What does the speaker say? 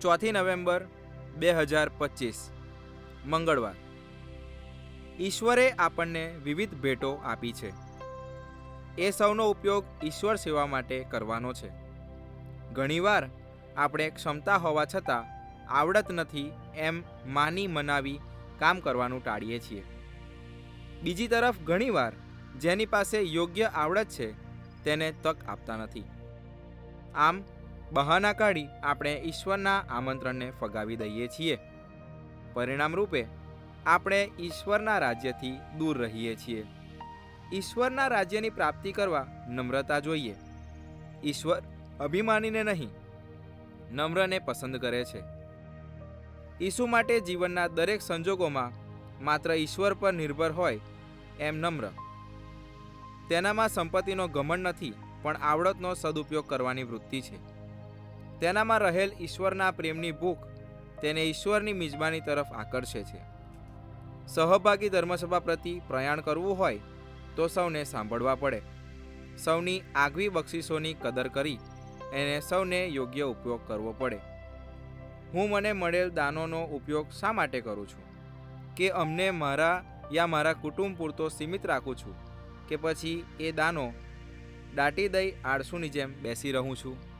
ચોથી નવેમ્બર બે હજાર પચીસ, મંગળવાર. ઈશ્વરે આપણને વિવિધ ભેટો આપી છે. એ સૌનો ઉપયોગ ઈશ્વર સેવા માટે કરવાનો છે. ઘણીવાર આપણે ક્ષમતા હોવા છતાં આવડત નથી એમ માની મનાવી કામ કરવાનું ટાળીએ છીએ. બીજી તરફ ઘણીવાર જેની પાસે યોગ્ય આવડત છે તેને તક આપતા નથી. આમ બહાના કાઢી આપણે ઈશ્વરના આમંત્રણને ફગાવી દઈએ છીએ. પરિણામ રૂપે આપણે ઈશ્વરના રાજ્યથી દૂર રહીએ છીએ. ઈશ્વરના રાજ્યની પ્રાપ્તિ કરવા નમ્રતા જોઈએ. ઈશ્વર અભિમાનીને નહીં, નમ્રને પસંદ કરે છે. ઈસુ માટે જીવનના દરેક સંજોગોમાં માત્ર ઈશ્વર પર નિર્ભર હોય એમ નમ્ર. તેનામાં સંપત્તિનો ઘમંડ નથી, પણ આવડતનો સદુપયોગ કરવાની વૃત્તિ છે. તેનામાં રહેલ ઈશ્વરના પ્રેમની ભૂખ તેને ઈશ્વરની મિજબાની તરફ આકર્ષે છે. સહભાગી ધર્મસભા પ્રતિ પ્રયાણ કરવું હોય તો સૌને સાંભળવા પડે. સૌની આગવી બક્ષિસોની કદર કરી એને સૌને યોગ્ય ઉપયોગ કરવો પડે. હું મને મળેલ દાનોનો ઉપયોગ શા માટે કરું છું? કે અમને મારા યા મારા કુટુંબ પૂરતો સીમિત રાખું છું? કે પછી એ દાનો દાટી દઈ આળસુની જેમ બેસી રહું છું?